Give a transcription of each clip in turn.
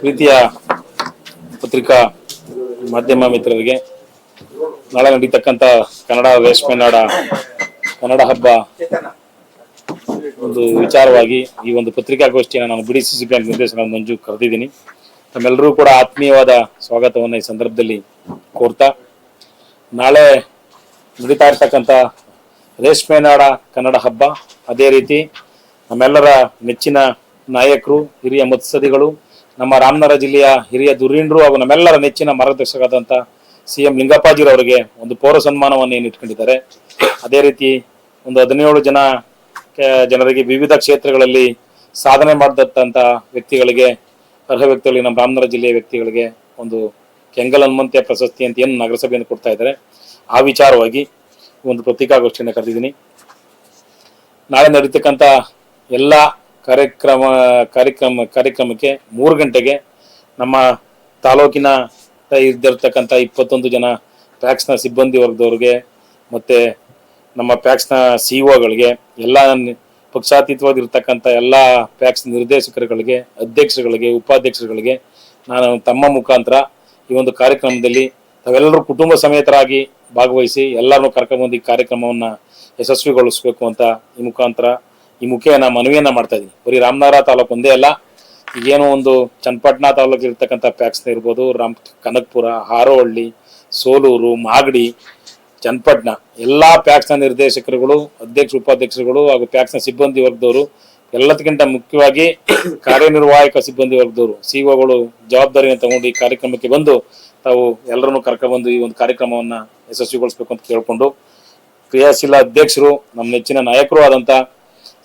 ಪ್ರೀತಿಯ ಪತ್ರಿಕಾ ಮಾಧ್ಯಮ ಮಿತ್ರರಿಗೆ, ನಾಳೆ ನಡೀತಕ್ಕಂಥ ಕನ್ನಡ ರೇಷ್ಮೆ ನಾಡ ಕನ್ನಡ ಹಬ್ಬ ಒಂದು ವಿಚಾರವಾಗಿ ಈ ಒಂದು ಪತ್ರಿಕಾಗೋಷ್ಠಿಯನ್ನು ನಾನು ಬಿಡಿ ಸಿ ಸಿ ಬ್ಯಾಂಕ್ ನಿರ್ದೇಶನ ಮಂಜು ಕರೆದಿದ್ದೀನಿ. ತಮ್ಮೆಲ್ಲರೂ ಕೂಡ ಆತ್ಮೀಯವಾದ ಸ್ವಾಗತವನ್ನು ಈ ಸಂದರ್ಭದಲ್ಲಿ ಕೋರ್ತಾ, ನಾಳೆ ನಡೀತಾ ಇರ್ತಕ್ಕಂಥ ರೇಷ್ಮೆ ನಾಡ ಕನ್ನಡ ಹಬ್ಬ, ಅದೇ ರೀತಿ ನಮ್ಮೆಲ್ಲರ ನೆಚ್ಚಿನ ನಾಯಕರು, ಹಿರಿಯ ಮುತ್ಸದಿಗಳು ನಮ್ಮ ರಾಮನಗರ ಜಿಲ್ಲೆಯ ಹಿರಿಯ ಧುರೀಣರು ಹಾಗೂ ನಮ್ಮೆಲ್ಲರ ನೆಚ್ಚಿನ ಮಾರ್ಗದರ್ಶಕರಾದಂಥ ಸಿ ಎಂ ಲಿಂಗಪ್ಪಾಜಿರವರಿಗೆ ಒಂದು ಪೌರ ಸನ್ಮಾನವನ್ನು ಏನು ಇಟ್ಕೊಂಡಿದ್ದಾರೆ. ಅದೇ ರೀತಿ ಒಂದು ಹದಿನೇಳು ಜನ ಜನರಿಗೆ ವಿವಿಧ ಕ್ಷೇತ್ರಗಳಲ್ಲಿ ಸಾಧನೆ ಮಾಡಿದಂಥ ವ್ಯಕ್ತಿಗಳಿಗೆ, ಅರ್ಹ ವ್ಯಕ್ತಿಗಳಿಗೆ, ನಮ್ಮ ರಾಮನಗರ ಜಿಲ್ಲೆಯ ವ್ಯಕ್ತಿಗಳಿಗೆ ಒಂದು ಕೆಂಗಲ್ ಹನುಮಂತ್ಯ ಪ್ರಶಸ್ತಿ ಅಂತ ಏನು ನಗರಸಭೆಯನ್ನು ಕೊಡ್ತಾ ಇದ್ದಾರೆ. ಆ ವಿಚಾರವಾಗಿ ಒಂದು ಪತ್ರಿಕಾಗೋಷ್ಠಿಯನ್ನು ಕರೆದಿದ್ದೀನಿ. ನಾಳೆ ನಡೀತಕ್ಕಂಥ ಎಲ್ಲ ಕಾರ್ಯಕ್ರಮ ಕಾರ್ಯಕ್ರಮ, ಕಾರ್ಯಕ್ರಮಕ್ಕೆ ಮೂರು ಗಂಟೆಗೆ ನಮ್ಮ ತಾಲೂಕಿನ ಇದ್ದಿರ್ತಕ್ಕಂಥ ಇಪ್ಪತ್ತೊಂದು ಜನ ಪ್ಯಾಕ್ಸ್ನ ಸಿಬ್ಬಂದಿ ವರ್ಗದವ್ರಿಗೆ ಮತ್ತು ನಮ್ಮ ಪ್ಯಾಕ್ಸ್ನ ಸಿ ಒಗಳಿಗೆ, ಎಲ್ಲ ಪಕ್ಷಾತೀತವಾಗಿರ್ತಕ್ಕಂಥ ಎಲ್ಲ ಪ್ಯಾಕ್ಸ್ ನಿರ್ದೇಶಕರುಗಳಿಗೆ, ಅಧ್ಯಕ್ಷರುಗಳಿಗೆ, ಉಪಾಧ್ಯಕ್ಷರುಗಳಿಗೆ ನಾನು ತಮ್ಮ ಮುಖಾಂತರ ಈ ಒಂದು ಕಾರ್ಯಕ್ರಮದಲ್ಲಿ ತಾವೆಲ್ಲರೂ ಕುಟುಂಬ ಸಮೇತರಾಗಿ ಭಾಗವಹಿಸಿ ಎಲ್ಲರನ್ನೂ ಕರ್ಕೊಂಡ್ಬಂದು ಈ ಕಾರ್ಯಕ್ರಮವನ್ನು ಯಶಸ್ವಿಗೊಳಿಸಬೇಕು ಅಂತ ಈ ಮುಖಾಂತರ ಈ ಮುಖೇನ ಮನವಿಯನ್ನ ಮಾಡ್ತಾ ಇದ್ದೀನಿ ಬರೀ ರಾಮನಗರ ತಾಲೂಕು ಒಂದೇ ಅಲ್ಲ, ಈಗೇನೋ ಒಂದು ಚನ್ನಪಟ್ಟಣ ತಾಲೂಕು ಇರ್ತಕ್ಕಂಥ ಪ್ಯಾಕ್ಸ್ನ ಇರ್ಬೋದು, ರಾಮ್ ಕನಕಪುರ, ಹಾರೋಹಳ್ಳಿ, ಸೋಲೂರು, ಮಾಗಡಿ, ಚನ್ನಪಟ್ಟಣ, ಎಲ್ಲಾ ಪ್ಯಾಕ್ಸ್ನ ನಿರ್ದೇಶಕರುಗಳು, ಅಧ್ಯಕ್ಷ, ಉಪಾಧ್ಯಕ್ಷರುಗಳು ಹಾಗೂ ಪ್ಯಾಕ್ಸ್ನ ಸಿಬ್ಬಂದಿ ವರ್ಗದವರು, ಎಲ್ಲದಕ್ಕಿಂತ ಮುಖ್ಯವಾಗಿ ಕಾರ್ಯನಿರ್ವಾಹಕ ಸಿಬ್ಬಂದಿ ವರ್ಗದವರು ಸಿಒಗಳು ಜವಾಬ್ದಾರಿಯನ್ನು ತಗೊಂಡು ಈ ಕಾರ್ಯಕ್ರಮಕ್ಕೆ ಬಂದು ತಾವು ಎಲ್ಲರನ್ನು ಕರ್ಕೊಂಡ್ಬಂದು ಈ ಒಂದು ಕಾರ್ಯಕ್ರಮವನ್ನ ಯಶಸ್ವಿಗೊಳಿಸಬೇಕು ಅಂತ ಕೇಳಿಕೊಂಡು, ಕ್ರಿಯಾಶೀಲ ಅಧ್ಯಕ್ಷರು, ನಮ್ಮ ನೆಚ್ಚಿನ ನಾಯಕರು ಆದಂತ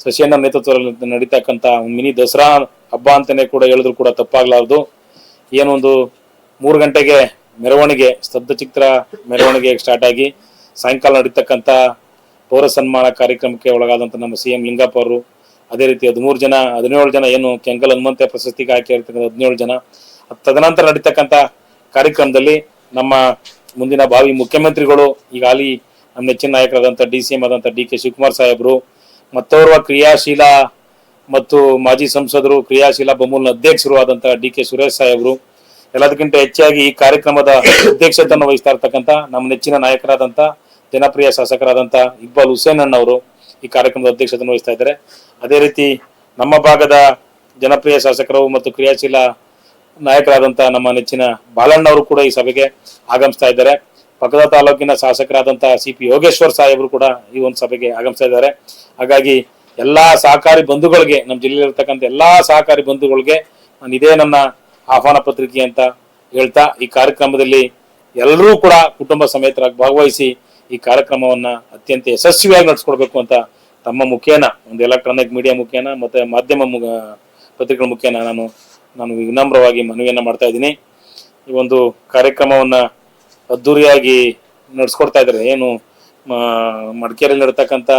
ಶಶಿಯಣ್ಣ ನೇತೃತ್ವದಲ್ಲಿ ನಡೀತಕ್ಕಂಥ ಒಂದು ಮಿನಿ ದಸರಾ ಹಬ್ಬ ಅಂತಾನೆ ಕೂಡ ಹೇಳಿದ್ರು ಕೂಡ ತಪ್ಪಾಗ್ಲಾರ್ದು. ಏನೊಂದು ಮೂರು ಗಂಟೆಗೆ ಮೆರವಣಿಗೆ, ಸ್ತಬ್ಧ ಚಿತ್ರ ಮೆರವಣಿಗೆ ಸ್ಟಾರ್ಟ್ ಆಗಿ ಸಾಯಂಕಾಲ ನಡೀತಕ್ಕಂಥ ಪೌರ ಸನ್ಮಾನ ಕಾರ್ಯಕ್ರಮಕ್ಕೆ ಒಳಗಾದಂಥ ನಮ್ಮ ಸಿ ಎಂ ಲಿಂಗಪ್ಪ ಅವರು. ಅದೇ ರೀತಿ ಹದಿಮೂರು ಜನ, ಹದಿನೇಳು ಜನ ಏನು ಕೆಂಗಲ್ ಹನುಮಂತ ಪ್ರಶಸ್ತಿಗೆ ಆಯ್ಕೆ ಇರ್ತಕ್ಕಂಥ ಹದಿನೇಳು ಜನ. ತದನಂತರ ನಡೀತಕ್ಕಂಥ ಕಾರ್ಯಕ್ರಮದಲ್ಲಿ ನಮ್ಮ ಮುಂದಿನ ಭಾವಿ ಮುಖ್ಯಮಂತ್ರಿಗಳು ಈಗಾಗಲೇ ನಮ್ಮ ನೆಚ್ಚಿನ ನಾಯಕರಾದಂಥ ಡಿ ಸಿ ಎಂ ಆದಂಥ ಡಿ ಕೆ ಶಿವಕುಮಾರ್ ಸಾಹೇಬರು ಮತ್ತೋರ್ವ ಕ್ರಿಯಾಶೀಲ ಮತ್ತು ಮಾಜಿ ಸಂಸದರು ಕ್ರಿಯಾಶೀಲ ಬಮೂಲ್ನ ಅಧ್ಯಕ್ಷರು ಆದಂತಹ ಡಿ ಕೆ ಸುರೇಶ್ ಸಾಹೇಬರು. ಎಲ್ಲದಕ್ಕಿಂತ ಹೆಚ್ಚಾಗಿ ಈ ಕಾರ್ಯಕ್ರಮದ ಅಧ್ಯಕ್ಷತೆಯನ್ನು ವಹಿಸ್ತಾ ಇರ್ತಕ್ಕಂಥ ನಮ್ಮ ನೆಚ್ಚಿನ ನಾಯಕರಾದಂಥ, ಜನಪ್ರಿಯ ಶಾಸಕರಾದಂಥ ಇಕ್ಬಾಲ್ ಹುಸೇನ್ ಅಣ್ಣವರು ಈ ಕಾರ್ಯಕ್ರಮದ ಅಧ್ಯಕ್ಷತೆಯನ್ನು ವಹಿಸ್ತಾ ಇದ್ದಾರೆ. ಅದೇ ರೀತಿ ನಮ್ಮ ಭಾಗದ ಜನಪ್ರಿಯ ಶಾಸಕರು ಮತ್ತು ಕ್ರಿಯಾಶೀಲ ನಾಯಕರಾದಂಥ ನಮ್ಮ ನೆಚ್ಚಿನ ಬಾಲಣ್ಣವರು ಕೂಡ ಈ ಸಭೆಗೆ ಆಗಮಿಸ್ತಾ ಇದ್ದಾರೆ. ಪಕ್ಕದ ತಾಲೂಕಿನ ಶಾಸಕರಾದಂಥ ಸಿ ಪಿ ಯೋಗೇಶ್ವರ್ ಸಾಹೇಬರು ಕೂಡ ಈ ಒಂದು ಸಭೆಗೆ ಆಗಮಿಸ್ತಾ ಇದ್ದಾರೆ. ಹಾಗಾಗಿ ಎಲ್ಲಾ ಸಹಕಾರಿ ಬಂಧುಗಳಿಗೆ, ನಮ್ಮ ಜಿಲ್ಲೆಯಲ್ಲಿರ್ತಕ್ಕಂಥ ಎಲ್ಲಾ ಸಹಕಾರಿ ಬಂಧುಗಳಿಗೆ ನಾನು ಇದೇ ನನ್ನ ಆಹ್ವಾನ ಪತ್ರಿಕೆ ಅಂತ ಹೇಳ್ತಾ, ಈ ಕಾರ್ಯಕ್ರಮದಲ್ಲಿ ಎಲ್ಲರೂ ಕೂಡ ಕುಟುಂಬ ಸಮೇತರಾಗಿ ಭಾಗವಹಿಸಿ ಈ ಕಾರ್ಯಕ್ರಮವನ್ನ ಅತ್ಯಂತ ಯಶಸ್ವಿಯಾಗಿ ನಡೆಸ್ಕೊಡ್ಬೇಕು ಅಂತ ತಮ್ಮ ಮುಖೇನ, ಒಂದು ಎಲೆಕ್ಟ್ರಾನಿಕ್ ಮೀಡಿಯಾ ಮುಖೇನ, ಮತ್ತೆ ಮಾಧ್ಯಮ ಪತ್ರಿಕೆಗಳ ಮುಖೇನ ನಾನು ನಾನು ವಿನಮ್ರವಾಗಿ ಮನವಿಯನ್ನ ಮಾಡ್ತಾ ಇದ್ದೀನಿ. ಈ ಒಂದು ಕಾರ್ಯಕ್ರಮವನ್ನ ಅದ್ದೂರಿಯಾಗಿ ನಡ್ಸ್ಕೊಡ್ತಾ ಇದ್ದಾರೆ. ಏನು ಮಡಿಕೇರಿಯಲ್ಲಿ ನಡೀತಕ್ಕಂಥ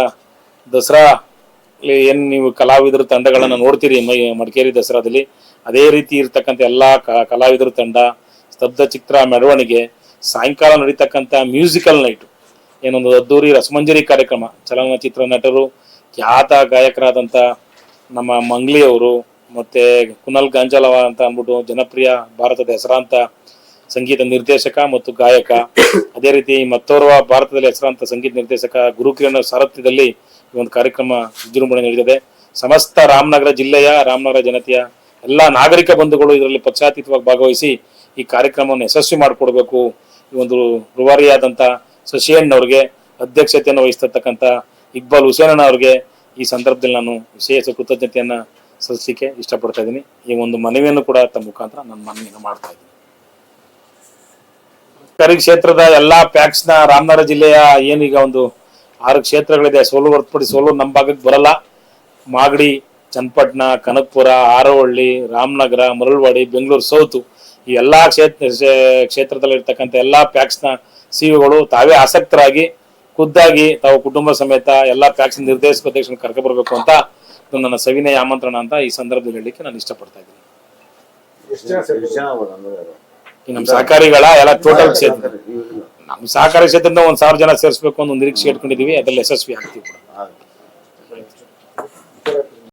ದಸರಾ ಏನು ನೀವು ಕಲಾವಿದರ ತಂಡಗಳನ್ನು ನೋಡ್ತೀರಿ, ಮೈ, ಮಡಿಕೇರಿ ದಸರಾದಲ್ಲಿ, ಅದೇ ರೀತಿ ಇರ್ತಕ್ಕಂಥ ಎಲ್ಲ ಕಲಾವಿದರ ತಂಡ, ಸ್ತಬ್ಧ ಚಿತ್ರ ಮೆರವಣಿಗೆ, ಸಾಯಂಕಾಲ ನಡೀತಕ್ಕಂಥ ಮ್ಯೂಸಿಕಲ್ ನೈಟ್, ಏನೊಂದು ಅದ್ದೂರಿ ರಸಮಂಜರಿ ಕಾರ್ಯಕ್ರಮ, ಚಲನಚಿತ್ರ ನಟರು, ಖ್ಯಾತ ಗಾಯಕರಾದಂಥ ನಮ್ಮ ಮಂಗ್ಲಿ ಅವರು ಮತ್ತೆ ಕುನಲ್ ಗಾಂಜಲವ ಅಂತ ಅಂದ್ಬಿಟ್ಟು ಜನಪ್ರಿಯ ಭಾರತದ ಹೆಸರಾಂತ ಸಂಗೀತ ನಿರ್ದೇಶಕ ಮತ್ತು ಗಾಯಕ. ಅದೇ ರೀತಿ ಮತ್ತೋರ್ವ ಭಾರತದಲ್ಲಿ ಹೆಸರಾಂತ ಸಂಗೀತ ನಿರ್ದೇಶಕ ಗುರುಕಿರಣ ಸಾರಥ್ಯದಲ್ಲಿ ಈ ಒಂದು ಕಾರ್ಯಕ್ರಮ ವಿಜೃಂಭಣೆ ನಡೆದಿದೆ ಸಮಸ್ತ ರಾಮನಗರ ಜಿಲ್ಲೆಯ, ರಾಮನಗರ ಜನತೆಯ ಎಲ್ಲ ನಾಗರಿಕ ಬಂಧುಗಳು ಇದರಲ್ಲಿ ಪಕ್ಷಾತೀತವಾಗಿ ಭಾಗವಹಿಸಿ ಈ ಕಾರ್ಯಕ್ರಮವನ್ನು ಯಶಸ್ವಿ ಮಾಡಿಕೊಡ್ಬೇಕು. ಈ ಒಂದು ರೂವಾರಿಯಾದಂಥ ಶಶಿಯಣ್ಣ ಅವ್ರಿಗೆ ಅಧ್ಯಕ್ಷತೆಯನ್ನು ವಹಿಸ್ತಕ್ಕಂಥ ಇಕ್ಬಾಲ್ ಹುಸೇನಣ್ಣ ಅವ್ರಿಗೆ ಈ ಸಂದರ್ಭದಲ್ಲಿ ನಾನು ವಿಶೇಷ ಕೃತಜ್ಞತೆಯನ್ನು ಸಲ್ಲಿಸಲಿಕ್ಕೆ ಇಷ್ಟಪಡ್ತಾ ಇದ್ದೀನಿ. ಈ ಒಂದು ಮನವಿಯನ್ನು ಕೂಡ ತಮ್ಮ ಮುಖಾಂತರ ನಾನು ಮನವಿಯನ್ನು ಮಾಡ್ತಾ ಸರ್ಕಾರಿ ಕ್ಷೇತ್ರದ ಎಲ್ಲಾ ಪ್ಯಾಕ್ಸ್ನ ರಾಮನಗರ ಜಿಲ್ಲೆಯ ಏನೀಗ ಒಂದು ಆರು ಕ್ಷೇತ್ರಗಳಿದೆ ಸೋಲು ಹೊರತುಪಡಿಸಿ ಸೋಲು ನಮ್ಮ ಭಾಗಕ್ಕೆ ಬರಲ್ಲ. ಮಾಗಡಿ ಚನ್ನಪಟ್ಟಣ ಕನಕಪುರ ಆರವಳ್ಳಿ ರಾಮನಗರ ಮರಳವಾಡಿ ಬೆಂಗಳೂರು ಸೌತು ಈ ಎಲ್ಲಾ ಕ್ಷೇತ್ರ ಕ್ಷೇತ್ರದಲ್ಲಿ ಇರ್ತಕ್ಕಂಥ ಎಲ್ಲಾ ಪ್ಯಾಕ್ಸ್ನ ಸಿಇಒಗಳು ತಾವೇ ಆಸಕ್ತರಾಗಿ ಖುದ್ದಾಗಿ ತಾವು ಕುಟುಂಬ ಸಮೇತ ಎಲ್ಲಾ ಪ್ಯಾಕ್ಸ್ ನಿರ್ದೇಶಕ ಅಧ್ಯಕ್ಷರನ್ನು ಕರ್ಕೊಬರ್ಬೇಕು ಅಂತ ನನ್ನ ಸವಿನಯ ಆಮಂತ್ರಣ ಅಂತ ಈ ಸಂದರ್ಭದಲ್ಲಿ ಹೇಳಲಿಕ್ಕೆ ನಾನು ಇಷ್ಟಪಡ್ತಾ ಇದ್ದೀನಿ. ನಮ್ಮ ಸಹಕಾರಿಗಳ ಎಲ್ಲ ಟೋಟಲ್ ಕ್ಷೇತ್ರ ನಮ್ಮ ಸಹಕಾರಿ ಕ್ಷೇತ್ರದಿಂದ ಒಂದ್ ಸಾವಿರ ಜನ ಸೇರಿಸಬೇಕು ಅಂತ ಒಂದು ನಿರೀಕ್ಷೆ ಇಟ್ಕೊಂಡಿದೀವಿ ಅದ್ರಲ್ಲಿ ಯಶಸ್ವಿ ಆಗ್ತೀವಿ